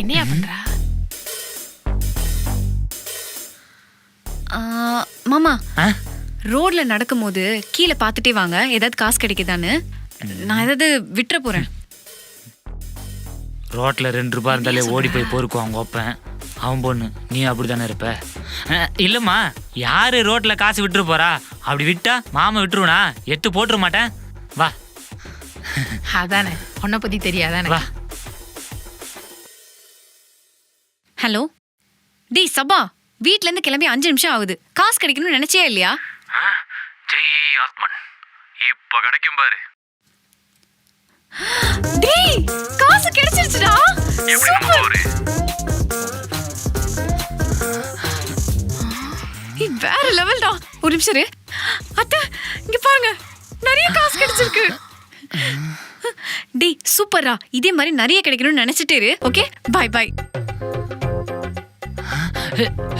என்னையா பண்றா? மாமா? ரோட்ல நடக்கும்போது கீழே பார்த்துட்டே வாங்க. ஏதாவது காசு கிடைக்குதான்னு. நான் ஏதாவது விட்டுற போறேன். ரோட்ல ரெண்டு ரூபாய் இருந்தாலே ஓடி போய் பொறுக்கும் அவங்க ஒப்பேன் அவன் பொண்ணு நீ அப்படிதானே இருப்ப? இல்லம்மா யாரு ரோட்ல காசு விட்டுரு போறா? அப்படி விட்டா மாமா விட்டுருவனா? எத்து போட்டுற மாட்டேன். வா. அதானே. உன்னை பத்தி தெரியாதானே. வா. ஹலோ. டேய் சபா வீட்ல இருந்து கிளம்பி அஞ்சு நிமிஷம் ஆகுது. காசு கிடைக்கணும்னு நினைச்சே இல்லையா? ஜெய் ஆத்மன். இப்ப கிடைக்கும் பாரு. டேய் காசு கிடைச்சிருச்சுடா. சூப்பர். ஏய், வேற லெவல்டா ஒரு நிமிஷம் இரு. அத்தை இங்க பாருங்க. நிறைய காசு கிடைச்சிருக்கு. டேய் சூப்பரா இதே மாதிரி நிறைய கிடைக்கணும்னு நினைச்சிட்டு இரு ஓகே? பை பை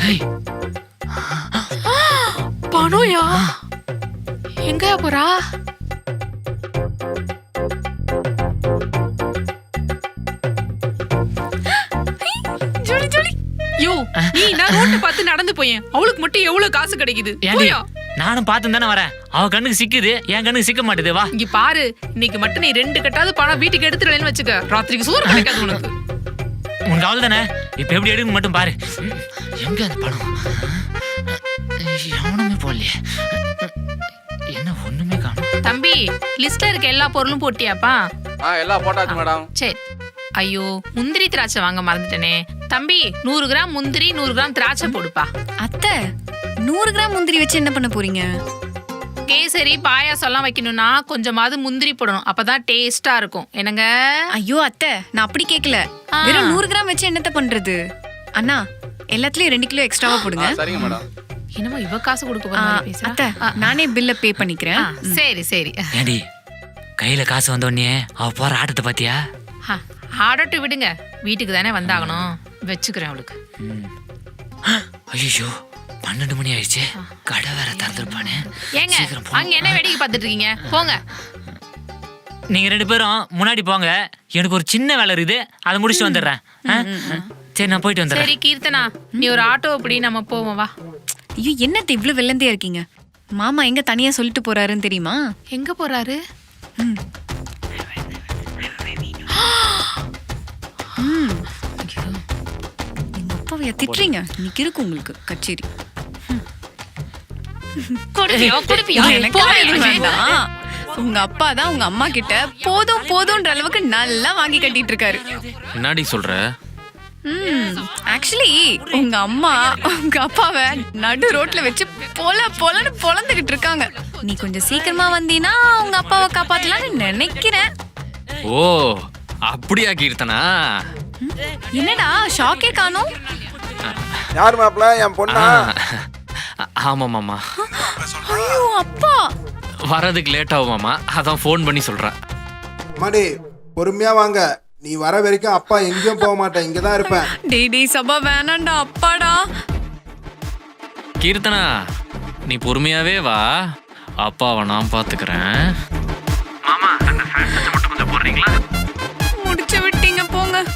ஹேய், பணம்யா எங்கயா போறா? நீ நான் ரோட்டை பார்த்து நடந்து போயேன். அவளுக்கு மட்டும் எவ்வளவு காசு கிடைக்குது? ஏண்டி போயா? நானும் பார்த்து தானே வரேன். அவ கண்ணுக்கு சிக்குது என் கண்ணுக்கு சிக்க மாட்டுது வா. இங்க பாரு இன்னைக்கு மட்டும் நீ ரெண்டு கட்டாவது பணம் வீட்டுக்கு எடுத்துடலன்னு வச்சுக்க. ராத்திரிக்கு சோறு கிடைக்காது உனக்கு. உனக்கு அவள் தானே? இப்போ எப்படி எடுக்கணும் மட்டும் பாரு. எங்க அந்த படம் எவனுமே போடலையே. என்ன ஒண்ணுமே காணும். தம்பி லிஸ்ட்ல இருக்க எல்லா பொருளும் போட்டியாப்பா? ஆ எல்லாம் போட்டாச்சு மேடம். சரி. ஐயோ முந்திரி திராட்சை வாங்க மறந்துட்டேனே. தம்பி நூறு கிராம் முந்திரி நூறு கிராம் திராட்சை போடுப்பா. அத்தை நூறு கிராம் முந்திரி வச்சு என்ன பண்ண போறீங்க? கேசரி பாயாசம் எல்லாம் வைக்கணும்னா கொஞ்சமாவது முந்திரி போடணும். அப்பதான் டேஸ்டா இருக்கும். என்னங்க? ஐயோ அத்தை நான் அப்படி கேட்கல. வெறும் நூறு கிராம் வச்சு என்னத்த பண்றது? அண்ணா எல்லாத்துலயும் ரெண்டு கிலோ எக்ஸ்ட்ராவா போடுங்க. சரிங்க மேடம். என்னமோ இவ காசு கொடுக்க ஆ, போற. அத்தை ஆ, நானே பில்ல பே பண்ணிக்கிறேன். சரி சரி. ஏண்டி கையில காசு வந்த உடனே அவ போற ஆட்டத்தை பாத்தியா? ஆ, ஆடட்டும் விடுங்க. வீட்டுக்கு தானே வந்தாகணும். வச்சுக்கிறேன் அவளுக்கு. ஐயோ பன்னெண்டு மணி ஆயிடுச்சு. கடை வேற திறந்துருப்பானே. ஏங்க. அங்க என்ன வேடிக்கை பார்த்துட்டு இருக்கீங்க? போங்க. நீங்க ரெண்டு பேரும் முன்னாடி போங்க. எனக்கு ஒரு சின்ன வேலை இருக்குது. அதை முடிச்சுட்டு வந்துடுறேன்? சரி நான் போயிட்டு வந்துடுறேன். சரி கீர்த்தனா நீ ஒரு ஆட்டோ அப்படி நம்ம போவோம் வா. ஐயோ என்னத்த இவ்ளோ வெள்ளந்தியா இருக்கீங்க? மாமா எங்க தனியா சொல்லிட்டு போறாருன்னு தெரியுமா? எங்க போறாரு? எங்க அப்பாவைய திட்டுறீங்க? இன்னைக்கு இருக்கு உங்களுக்கு கச்சேரி. கொடுப்பியோ? கொடுப்பியோ? எனக்கு எதுவும் வேண்டாம். உங்க அப்பா தான் உங்க அம்மா கிட்ட போதும் போதும்ன்ற அளவுக்கு நல்லா வாங்கி கட்டிட்டு இருக்காரு. என்னடி சொல்ற? ஆக்சுவலி உங்க அம்மா உங்க அப்பாவை நடு ரோட்ல வச்சு பொல பொலன்னு பொழந்துகிட்டு இருக்காங்க. நீ கொஞ்சம் சீக்கிரமா வந்தீனா உங்க அப்பாவை காப்பாத்தலாம்னு நினைக்கிறேன். ஓ அப்படியா கீர்த்தனா? என்னடா ஷாக்கே காணோம். யார் மாப்பிள்ள என் பொண்ணா? ஆமா மாமா ஐயோ அப்பா. வரதுக்கு லேட் ஆகும் மாமா. அதான் ஃபோன் பண்ணி சொல்றேன். மாடி பொறுமையா வாங்க. நீ வர வரைக்கும் அப்பா எங்கேயும் போக மாட்டேன். இங்க தான் இருப்பேன். டேய் டேய் சபா வேணாம்டா அப்பாடா. கீர்த்தனா நீ பொறுமையாவே வா. அப்பாவை நான் பாத்துக்கிறேன்.